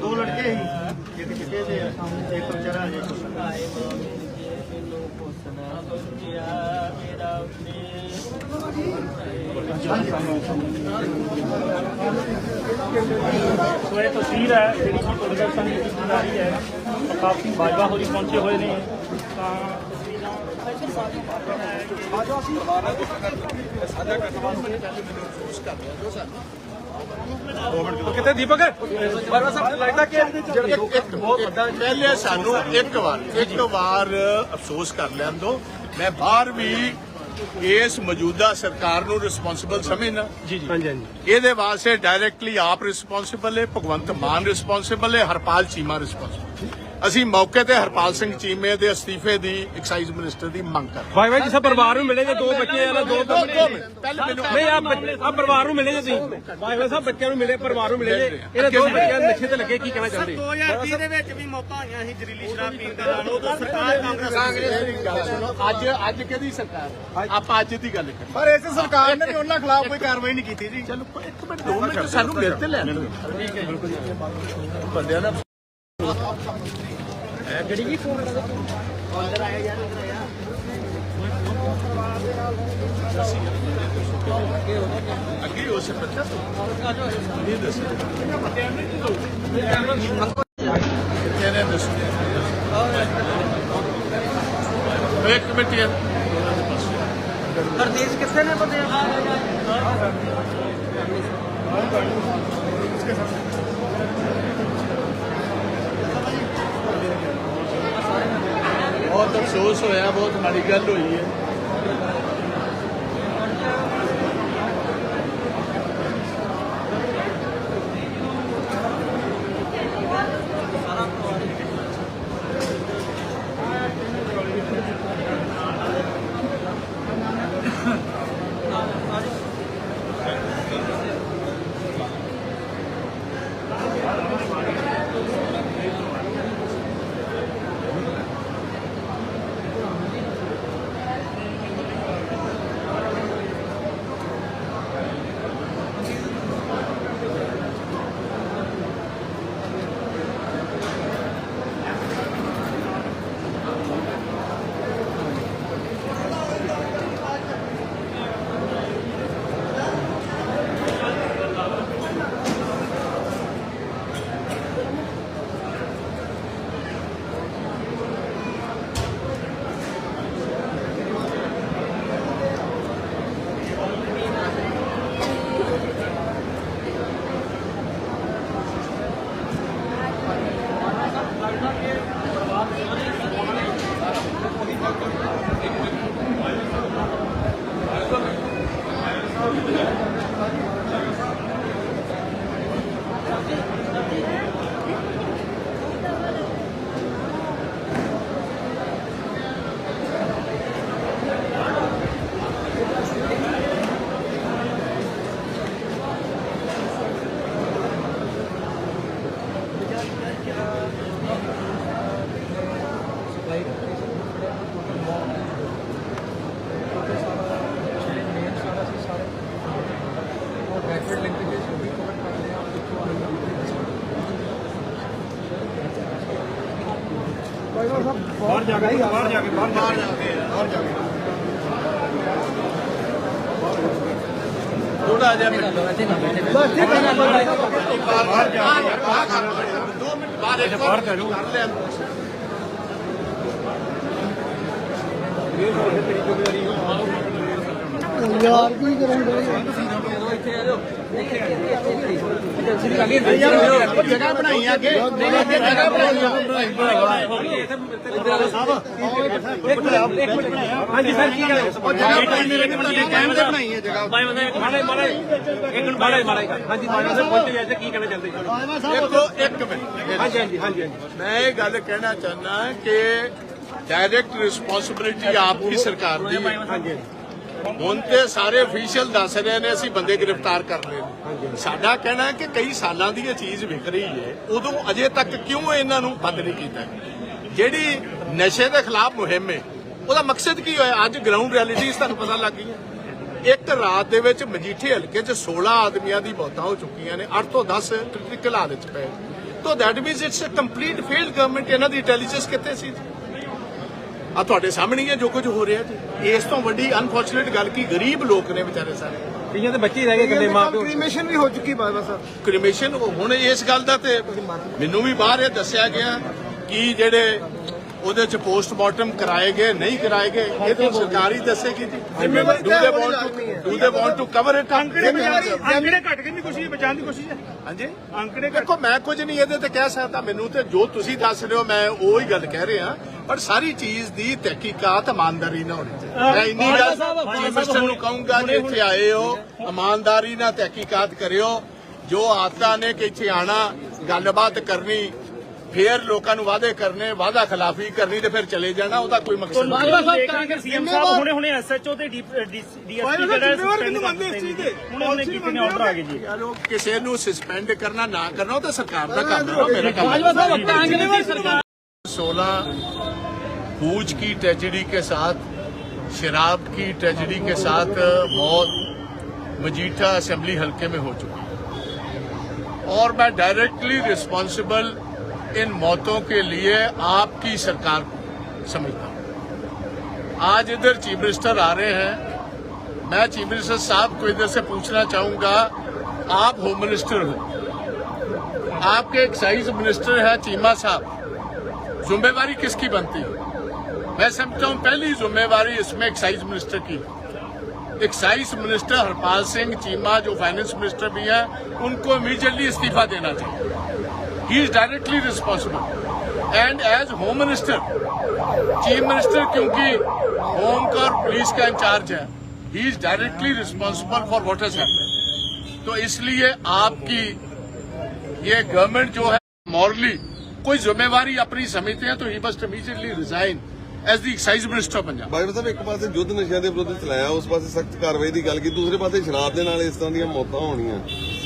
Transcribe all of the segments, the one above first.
ਦੋ ਲੜਕੇ ਸੀ ਇੱਕ ਚਿੱਟੇ ਤੇ ਆ, ਇੱਕ ਵਿਚਾਰਾ ਹਜੇ ਸੋ ਇਹ ਤਸਵੀਰ ਹੈ ਜਿਹੜੀ ਕਿ ਪੁਲਿਸ ਦੀ ਕੀਤੀ ਹੈ ਪ੍ਰਤਾਪ ਬਾਜਵਾ ਹੋਰੀ ਪਹੁੰਚੇ ਹੋਏ ਨੇ ਤਾਂ ਕਿੱਥੇ ਦੀਪਕ? ਬਾਬਾ ਸਾਹਿਬ ਲੱਗਦਾ ਕਿ ਜਿਹੜਾ ਇੱਕ ਬਹੁਤ ਵੱਡਾ ਪਹਿਲੇ ਸਾਨੂੰ ਇੱਕ ਵਾਰ ਇੱਕ ਵਾਰ ਅਫਸੋਸ ਕਰ ਲੈਣ ਦੋ ਮੈਂ ਬਾਹਰ ਵੀ ਇਸ ਮੌਜੂਦਾ ਸਰਕਾਰ ਨੂੰ ਰਿਸਪੌਂਸਿਬਲ ਸਮਝਣਾ ਜੀ ਜੀ। ਹਾਂਜੀ ਹਾਂਜੀ। ਇਹਦੇ ਵਾਸਤੇ ਡਾਇਰੈਕਟਲੀ ਆਪ ਰਿਸਪੌਂਸਿਬਲ ਹੈ ਭਗਵੰਤ ਮਾਨ ਰਿਸਪੌਂਸਿਬਲ ਹੈ ਹਰਪਾਲ ਚੀਮਾ ਰਿਸਪੌਂਸਿਬਲ ਅਸੀਂ ਮੌਕੇ ਤੇ ਹਰਪਾਲ ਸਿੰਘ ਚੀਮੇ ਦੇ ਅਸਤੀਫੇ ਦੀ ਐਕਸਾਈਜ਼ ਮਿਨਿਸਟਰ ਦੀ ਮੰਗ ਕਰ ਭਾਈ ਭਾਈ ਜਿਸ ਪਰਿਵਾਰ ਨੂੰ ਮਿਲੇ ਜੇ ਦੋ ਬੱਚੇ ਆ ਦੋ ਪਹਿਲੇ ਮੈਨੂੰ ਨਹੀਂ ਆ ਆ ਪਰਿਵਾਰ ਨੂੰ ਮਿਲੇ ਜੇ ਤੁਸੀਂ। ਭਾਈ ਭਾਈ ਸਾਹਿਬ ਬੱਚਿਆਂ ਨੂੰ ਮਿਲੇ ਪਰਿਵਾਰ ਨੂੰ ਮਿਲੇ ਜੇ। ਇਹਨਾਂ ਦੋ ਬੱਚਿਆਂ ਨਸ਼ੇ ਤੇ ਲੱਗੇ ਕੀ ਕਹਿਣਾ ਚਾਹੁੰਦੇ? 2030 ਦੇ ਵਿੱਚ ਵੀ ਮੌਤਾਂ ਹੋਈਆਂ ਸੀ ਜ਼ਰੀਲੀ ਸ਼ਰਾਬ ਪੀਣ ਦੇ ਨਾਲ। ਉਦੋਂ ਸਰਕਾਰ ਕਾਂਗਰਸ ਮੇਰੀ ਗੱਲ ਸੁਣੋ ਅੱਜ ਅੱਜ ਕਿਹਦੀ ਸਰਕਾਰ ਆਪਾਂ ਅੱਜ ਦੀ ਗੱਲ ਕਰੀਏ। ਪਰ ਇਸ ਸਰਕਾਰ ਨੇ ਵੀ ਉਹਨਾਂ ਖਿਲਾਫ ਕੋਈ ਕਾਰਵਾਈ ਨਹੀਂ ਕੀਤੀ ਜੀ। ਚਲੋ ਇੱਕ ਮਿੰਟ ਦੋ ਮਿੰਟ ਸਾਨੂੰ ਮਿਲ ਤੇ ਲੈਣ ਦਿਓ। ਬੰਦਿਆਂ ਦਾ ਅੱਗੇ ਹੋ ਸਕਦਾ ਇਹ ਦੱਸੋ। ਕਿਹਨੇ ਦੱਸੋ ਇੱਕ ਮਿੰਟ ਯਾਰ। ਹਰਦੀਸ਼ ਕਿੱਥੇ ਨੇ ਬੰਦੇ ਬਹੁਤ ਅਫਸੋਸ ਹੋਇਆ ਬਹੁਤ ਮਾੜੀ ਗੱਲ ਹੋਈ ਹੈ ਬਾਹਰ ਜਾ ਕੇ ਬਾਹਰ ਜਾ ਕੇ ਬਾਹਰ ਜਾ ਕੇ ਥੋੜਾ ਜਿਹਾ ਮਿੰਟ ਬਸ ਠੀਕ ਹੈ ਬਾਹਰ ਜਾ ਦੋ ਮਿੰਟ ਬਾਹਰ ਇੱਕ ਵਾਰ ਕਰ ਲੈਣ ਯਾਰ ਕੀ ਕਰਾਂਗੇ ਜਗ੍ਹਾ ਬਣਾਈ ਆ ਅੱਗੇ ਜਗ੍ਹਾ ਬਣਾਈ ਹਾਂਜੀ ਸਰ ਕੀ ਗੱਲ ਉਹ ਜਗ੍ਹਾ ਬਣਾਈ ਮੇਰੇ ਨੇ ਤੇ ਬਣਾਈ ਹੈ ਜਗ੍ਹਾ ਭਾਈ ਮਾਰੇ ਮਾਰੇ ਮਾਰੇ ਇੱਕ ਮਿੰਟ ਮਾਰੇ ਮਾਰੇ ਹਾਂਜੀ ਮਾਰੇ ਸਰ ਪਹੁੰਚ ਗਏ ਕੀ ਕਹਿਣਾ ਚਾਹੁੰਦੇ ਦੇਖੋ ਇੱਕ ਮਿੰਟ ਹਾਂਜੀ ਹਾਂਜੀ ਹਾਂਜੀ ਮੈਂ ਇਹ ਗੱਲ ਕਹਿਣਾ ਚਾਹੁੰਦਾ ਕਿ ਡਾਇਰੈਕਟ ਰਿਸਪੌਂਸਿਬਿਲਿਟੀ ਆਪ ਦੀ ਸਰਕਾਰ ਦੀ ਹੈ। ਹੁਣ ਤੇ ਸਾਰੇ ਅਫੀਸ਼ੀਅਲ ਦੱਸ ਰਹੇ ਨੇ ਅਸੀਂ ਬੰਦੇ ਗ੍ਰਿਫਤਾਰ ਕਰ ਲਏ ਨੇ। ਸਾਡਾ ਕਹਿਣਾ ਕਿ ਕਈ ਸਾਲਾਂ ਦੀ ਇਹ ਚੀਜ਼ ਵਿਕ ਰਹੀ ਹੈ ਉਦੋਂ ਅਜੇ ਤੱਕ ਕਿਉਂ ਇਹਨਾਂ ਨੂੰ ਬੰਦ ਨਹੀਂ ਕੀਤਾ? ਜਿਹੜੀ ਨਸ਼ੇ ਦੇ ਖਿਲਾਫ ਮੁਹਿੰਮ ਹੈ ਉਹਦਾ ਮਕਸਦ ਕੀ ਹੋਇਆ? ਅੱਜ ਗਰਾਊਂਡ ਰਿਐਲਿਟੀਜ਼ ਤੁਹਾਨੂੰ ਪਤਾ ਲੱਗ ਗਈਆਂ। ਇੱਕ ਰਾਤ ਦੇ ਵਿੱਚ ਮਜੀਠੇ ਹਲਕੇ 'ਚ 16 ਆਦਮੀਆਂ ਦੀ ਮੌਤਾਂ ਹੋ ਚੁੱਕੀਆਂ ਨੇ 8 ਤੋਂ 10 ਕ੍ਰਿਟੀਕਲ ਹਾਲਤ 'ਚ ਪਏ ਤਾਂ that means it's a complete failed government ਇਹਨਾਂ ਦੀ ਇੰਟੈਲੀਜੈਂਸ ਕਿੱਥੇ ਸੀ? ਆ ਤੁਹਾਡੇ ਸਾਹਮਣੇ ਹੀ ਹੈ ਜੋ ਕੁਝ ਹੋ ਰਿਹਾ ਜੀ। ਇਸ ਤੋਂ ਵੱਡੀ ਅਨਫੋਰਚੂਨੇਟ ਗੱਲ ਕੀ ਗਰੀਬ ਲੋਕ ਨੇ ਵਿਚਾਰੇ ਸਾਰੇ। ਕਈਆਂ ਦੇ ਬੱਚੇ ਰਹਿ ਗਏ ਇਕੱਲੇ ਮਾਂ ਪਿਓ। ਕ੍ਰੀਮੇਸ਼ਨ ਵੀ ਹੋ ਚੁੱਕੀ ਬਾਬਾ ਸਾਹਿਬ ਕ੍ਰਿਮੇਸ਼ਨ ਹੁਣ ਇਸ ਗੱਲ ਦਾ ਤੇ ਮੈਨੂੰ ਵੀ ਬਾਹਰ ਇਹ ਦੱਸਿਆ ਗਿਆ ਕਿ ਜਿਹੜੇ ਉਹਦੇ ਚ ਪੋਸਟਮਾਰਟਮ ਕਰਾਏ ਗਏ ਨਹੀਂ ਕਰਾਏ ਗਏ ਇਹ ਤਾਂ ਸਰਕਾਰ ਦੱਸੇਗੀ ਜੀ। ਜ਼ਿੰਮੇਵਾਰੀ ਤਾਂ ਦੇ ਉਹਦੀ ਵਾਂਟ। ਟੂ ਦੇ ਵਾਂਟ ਟੂ ਕਵਰ ਇਟ ਅੰਕੜੇ ਅੰਕੜੇ ਘਟ ਕਰਨ ਦੀ ਕੋਸ਼ਿਸ਼ ਬਚਾਉਣ ਦੀ ਕੋਸ਼ਿਸ਼ ਹੈ। ਹਾਂਜੀ। ਅੰਕੜੇ ਘੱਟ ਦੇਖੋ ਮੈਂ ਕੁਝ ਨਹੀਂ ਇਹਦੇ ਤੇ ਕਹਿ ਸਕਦਾ ਮੈਨੂੰ ਤੇ ਜੋ ਤੁਸੀਂ ਦੱਸ ਰਹੇ ਹੋ ਮੈਂ ਉਹ ਹੀ ਗੱਲ ਕਹਿ ਰਿਹਾ। ਪਰ ਸਾਰੀ ਚੀਜ਼ ਦੀ ਤਹਿਕੀਕਾਤ ਇਮਾਨਦਾਰੀ ਨਾਲ ਹੋਣੀ ਚਾਹੀਦੀ ਮੈਂ ਇੰਨੀ ਗੱਲ ਚੀਫ ਮਿਨਿਸਟਰ ਨੂੰ ਕਹੂੰਗਾ ਜੇ ਇੱਥੇ ਆਏ ਹੋ ਇਮਾਨਦਾਰੀ ਨਾਲ ਤਹਿਕੀਕਾਤ ਕਰਿਓ। ਜੋ ਆਦਤਾਂ ਨੇ ਕਿ ਇੱਥੇ ਆਣਾ ਗੱਲਬਾਤ ਕਰਨੀ ਫੇਰ ਲੋਕਾਂ ਨੂੰ ਵਾਅਦੇ ਕਰਨੇ ਵਾਅਦਾ ਖਿਲਾਫੀ ਕਰਨੀ ਤੇ ਫਿਰ ਚਲੇ ਜਾਣਾ ਉਹਦਾ ਕੋਈ ਮਕਸਦ ਨਹੀਂ ਬਾਜਵਾ ਸਾਹਿਬ ਸੀਐਮ ਸਾਹਿਬ ਹੁਣੇ ਹੁਣੇ ਐਸਐਚਓ ਤੇ ਡੀਐਸਪੀ ਜਿਹੜਾ ਸਸਪੈਂਡ ਕਰ ਦਿੱਤੇ ਨੇ ਹੁਣੇ ਹੁਣੇ ਕੀਤੇ ਨੇ ਆਰਡਰ ਆ ਗਏ ਜੀ ਯਾਰ ਉਹ ਕਿਸੇ ਨੂੰ ਸਸਪੈਂਡ ਕਰਨਾ ਨਾ ਕਰਨਾ ਉਹ ਤਾਂ ਸਰਕਾਰ ਦਾ ਕੰਮ ਹੈ ਨਾ ਮੇਰਾ ਕੰਮ ਹੈ 16 पूज की ट्रेजेडी के साथ शराब की ट्रेजेडी के साथ मौत मजीठा असेंबली हलके में हो चुकी है और मैं डायरेक्टली रिस्पॉन्सिबल इन मौतों के लिए आपकी सरकार को समझता हूँ। आज इधर चीफ मिनिस्टर आ रहे हैं। मैं चीफ मिनिस्टर साहब को इधर से पूछना चाहूँगा, आप होम मिनिस्टर हो। आपके एक्साइज मिनिस्टर है चीमा साहब। जिम्मेवारी किसकी बनती है? मैं समझता हूँ पहली जिम्मेवारी इसमें एक्साइज मिनिस्टर की। एक्साइज मिनिस्टर हरपाल सिंह, चीमा जो फाइनेंस मिनिस्टर भी है, उनको इमीडिएटली इस्तीफा देना चाहिए। he is directly responsible and as home minister chief minister क्योंकि होम का और पुलिस का इंचार्ज है he is directly responsible for what has happened तो इसलिए आपकी ये गवर्नमेंट जो है मॉरली कोई जिम्मेवारी अपनी समझते हैं तो he must immediately resign as the excise minister Punjab Bible ਸਾਹਿਬ ਇੱਕ ਪਾਸੇ ਯੁੱਧ ਨਸ਼ਿਆਂ ਦੇ ਵਿਰੁੱਧ ਚਲਾਇਆ ਉਸ ਪਾਸੇ ਸਖਤ ਕਾਰਵਾਈ ਦੀ ਗੱਲ ਕੀਤੀ ਦੂਸਰੇ ਪਾਸੇ ਸ਼ਰਾਬ ਦੇ ਨਾਲ ਇਸ ਤਰ੍ਹਾਂ ਦੀਆਂ ਮੌਤਾਂ ਹੋਣੀਆਂ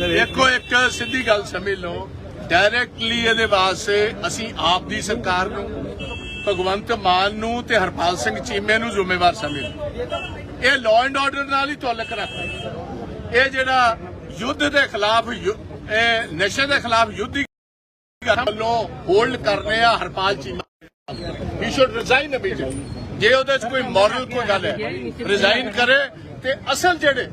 ਦੇਖੋ ਇੱਕ ਸਿੱਧੀ ਗੱਲ ਸਮਝ ਲਓ ਡਾਇਰੈਕਟਲੀ ਇਹਦੇ ਵਾਸਤੇ ਅਸੀਂ ਆਪ ਦੀ ਸਰਕਾਰ ਨੂੰ, ਭਗਵੰਤ ਮਾਨ ਨੂੰ ਤੇ ਹਰਪਾਲ ਸਿੰਘ ਚੀਮੇ ਨੂੰ ਜ਼ਿੰਮੇਵਾਰ ਸਮਝਦੇ ਇਹ ਲਾਅ ਐਂਡ ਆਰਡਰ ਨਾਲ ਹੀ ਤਾਲੁਕ ਰੱਖਦਾ ਇਹ ਜਿਹੜਾ ਯੁੱਧ ਦੇ ਖਿਲਾਫ ਇਹ ਨਸ਼ੇ ਦੇ ਖਿਲਾਫ ਯੁੱਧ ਵੱਲੋਂ ਹੋਲਡ ਕਰ ਰਹੇ ਆ Harpal Cheema. He should resign immediately ਜੇ ਉਹਦੇ ਚ ਕੋਈ ਮੋਰਲ ਕੋਈ ਗੱਲ ਹੈ ਰਿਜ਼ਾਈਨ ਕਰੇ ਤੇ ਅਸਲ ਜਿਹੜੇ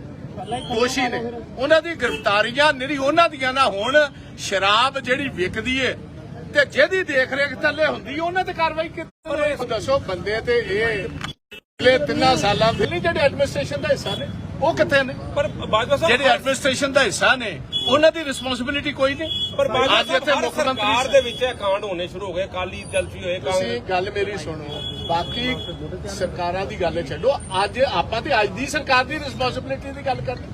ਦੋਸ਼ੀ ਨੇ, ਉਹਨਾਂ ਦੀ ਗ੍ਰਿਫਤਾਰੀਆਂ ਨਿਰੀ ਉਹਨਾਂ ਦੀਆਂ ਨਾ ਹੋਣ ਸ਼ਰਾਬ ਜਿਹੜੀ ਵਿਕਦੀ ਏ ਤੇ ਜਿਹਦੀ ਦੇਖ ਰੇਖ ਥੱਲੇ ਹੁੰਦੀ ਉਹਨਾਂ ਤੇ ਕਾਰਵਾਈ ਕੀਤੀ। ਦੱਸੋ ਬੰਦੇ ਤੇ ਇਹ ਪਿਛਲੇ ਤਿੰਨਾਂ ਸਾਲਾਂ ਦੇ ਨਹੀਂ ਜਿਹੜੇ ਐਡਮਿਨਿਸਟ੍ਰੇਸ਼ਨ ਦਾ ਹਿੱਸਾ ਨੇ ਉਹ ਕਿੱਥੇ ਨੇ? ਪਰ ਬਾਜਵਾ ਜਿਹੜੇ ਐਡਮਿਨਿਸਟ੍ਰੇਸ਼ਨ ਦਾ ਹਿੱਸਾ ਨੇ ਉਹਨਾਂ ਦੀ ਰਿਸਪੌਂਸਿਬਿਲਿਟੀ ਕੋਈ ਨਹੀਂ। ਪਰ ਬਾਜਵਾ ਅੱਜ ਇੱਥੇ ਸਾਹਿਬ ਮੁੱਖ ਸਰਕਾਰ ਦੇ ਵਿੱਚ ਕਾਂਡ ਹੋਣੇ ਸ਼ੁਰੂ ਹੋ ਗਏ ਕਾਲੀ ਜਲਸੀ ਹੋਏ ਤੁਸੀਂ ਕਾਂਗਰਸ ਗੱਲ ਮੇਰੀ ਸੁਣੋ। ਬਾਕੀ ਸਰਕਾਰਾਂ ਦੀ ਗੱਲ ਛੱਡੋ ਅੱਜ ਆਪਾਂ ਤੇ ਅੱਜ ਦੀ ਸਰਕਾਰ ਦੀ ਰਿਸਪੌਂਸਿਬਿਲਿਟੀ ਦੀ ਗੱਲ ਕਰਦੇ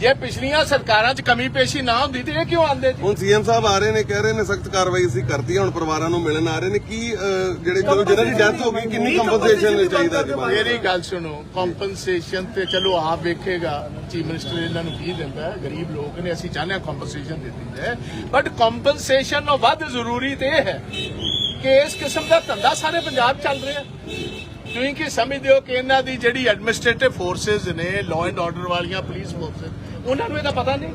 ਜੇ ਪਿਛਲੀਆਂ ਸਰਕਾਰਾਂ 'ਚ ਕਮੀ ਪੇਸ਼ੀ ਨਾ ਹੁੰਦੀ ਤੇ ਇਹ ਕਿਉਂ ਆਂਦੇ ਜੀ? ਹੁਣ ਸੀਐਮ ਸਾਹਿਬ ਆ ਰਹੇ ਨੇ ਕਹਿ ਰਹੇ ਨੇ ਸਖਤ ਕਾਰਵਾਈ ਅਸੀਂ ਕਰਤੀ ਹੈ, ਹੁਣ ਪਰਿਵਾਰਾਂ ਨੂੰ ਮਿਲਣ ਆ ਰਹੇ ਨੇ। ਕੀ ਅਹ, ਜਿਹੜੇ ਚਲੋ ਜਿਹਨਾਂ ਦੀ ਡੈਥ ਹੋ ਗਈ ਕਿੰਨੀ ਕੰਪਨਸੇਸ਼ਨ ਚਾਹੀਦਾ ਜੀ? ਮੇਰੀ ਗੱਲ ਸੁਣੋ ਕੰਪਨਸੇਸ਼ਨ ਤੇ ਚਲੋ ਆਪ ਵੇਖੇਗਾ ਚੀਫ ਮਿਨਿਸਟਰ ਇਹਨਾਂ ਨੂੰ ਕੀ ਦਿੰਦਾ ਹੈ ਗਰੀਬ ਲੋਕ ਨੇ ਅਸੀਂ ਚਾਹੁੰਦੇ ਹਾਂ ਕੰਪਨਸੇਸ਼ਨ ਦਿੱਤੀ ਜਾਏ ਬਟ ਕੰਪਨਸੇਸ਼ਨ ਨਾਲੋਂ ਵੱਧ ਜ਼ਰੂਰੀ ਤੇ ਇਹ ਹੈ ਕਿ ਇਸ ਕਿਸਮ ਦਾ ਧੰਦਾ ਸਾਰੇ ਪੰਜਾਬ 'ਚ ਚੱਲ ਰਿਹਾ ਤੁਸੀਂ ਕੀ ਸਮਝਦੇ ਹੋ ਕਿ ਇਹਨਾਂ ਦੀ ਜਿਹੜੀ ਐਡਮਿਨਿਸਟ੍ਰੇਟਿਵ ਫੋਰਸਸ ਨੇ ਲਾਅ ਐਂਡ ਆਰਡਰ ਵਾਲੀਆਂ ਪੁਲਿਸ ਫੋਰਸਸ ਉਹਨਾਂ ਨੂੰ ਇਹਦਾ ਪਤਾ ਨਹੀਂ।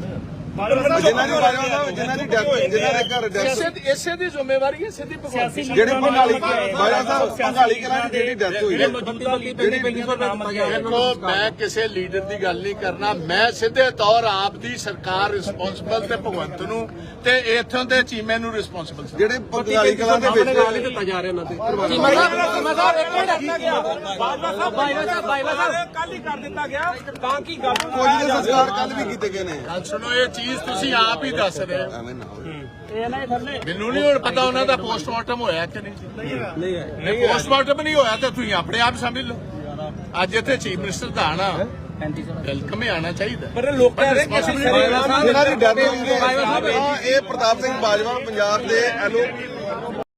ਜਿਨ੍ਹਾਂ ਦੀ ਬਾਜਵਾ ਸਾਹਿਬ ਜਿਨ੍ਹਾਂ ਦੀ ਡੈਥ ਜਿਨ੍ਹਾਂ ਦੇ ਘਰ ਡੈਥ ਇਸੇ ਇਸੇ ਦੀ ਜ਼ਿੰਮੇਵਾਰੀ ਹੈ ਸਿੱਧੀ ਭਗਵੰਤ ਦੀ। ਜਿਹੜੇ ਬੰਗਾਲੀ ਬਾਜਵਾ ਸਾਹਿਬ ਬੰਗਾਲੀ ਕਲਾਂ ਦੀ ਜਿਹੜੀ ਡੈਥ ਹੋਈ ਦੇਖੋ ਮੈਂ ਕਿਸੇ ਲੀਡਰ ਦੀ ਗੱਲ ਨਹੀਂ ਕਰਨਾ। ਮੈਂ ਸਿੱਧੇ ਤੌਰ ਆਪ ਦੀ ਸਰਕਾਰ ਰਿਸਪੌਂਸਿਬਲ ਤੇ ਭਗਵੰਤ ਨੂੰ ਤੇ ਇੱਥੋਂ ਦੇ ਚੀਮੇ ਨੂੰ ਰਿਸਪੌਂਸਿਬਲ ਜਿਹੜੇ ਬੰਗਾਲੀ ਕਲਾਂ ਦੇ ਵਿੱਚ ਦਿੱਤਾ ਜਾ ਰਿਹਾ ਉਹਨਾਂ ਤੇ ਕੱਲ ਹੀ ਕਰ ਦਿੱਤਾ ਗਿਆ। ਤਾਂ ਕੀ ਗੱਲ ਦੇ ਸੰਸਕਾਰ ਕੱਲ ਵੀ ਕੀਤੇ ਗਏ ਨੇ। ਗੱਲ ਸੁਣੋ ਇਹ ਚੀਜ਼ ਤੁਸੀਂ ਆਪ ਹੀ ਦੱਸ ਰਹੇ ਹੋ। ਐਵੇਂ ਨਾ ਹੋਵੇ। ਮੈਨੂੰ ਨਹੀਂ ਹੁਣ ਪਤਾ ਉਹਨਾਂ ਦਾ ਪੋਸਟਮਾਰਟਮ ਹੋਇਆ ਕਿ ਨਹੀਂ। ਨਹੀਂ ਨਹੀਂ ਪੋਸਟਮਾਰਟਮ ਨਹੀਂ ਹੋਇਆ ਤਾਂ ਤੁਸੀਂ ਆਪਣੇ ਆਪ ਸਮਝ ਲਓ। ਅੱਜ ਇੱਥੇ ਚੀਫ ਮਿਨਿਸਟਰ ਦਾ ਆਣਾ। ਵੈਲਕਮ ਹੀ ਆਣਾ ਚਾਹੀਦਾ। ਪਰ ਲੋਕ ਕਹਿ ਰਹੇ ਕਿ ਅਸੀਂ ਜਿਨ੍ਹਾਂ ਦੀ ਡੈਥ ਹੋਈ ਹਾਂ, ਇਹ ਪ੍ਰਤਾਪ ਸਿੰਘ ਬਾਜਵਾ ਪੰਜਾਬ ਦੇ ਐਲਓ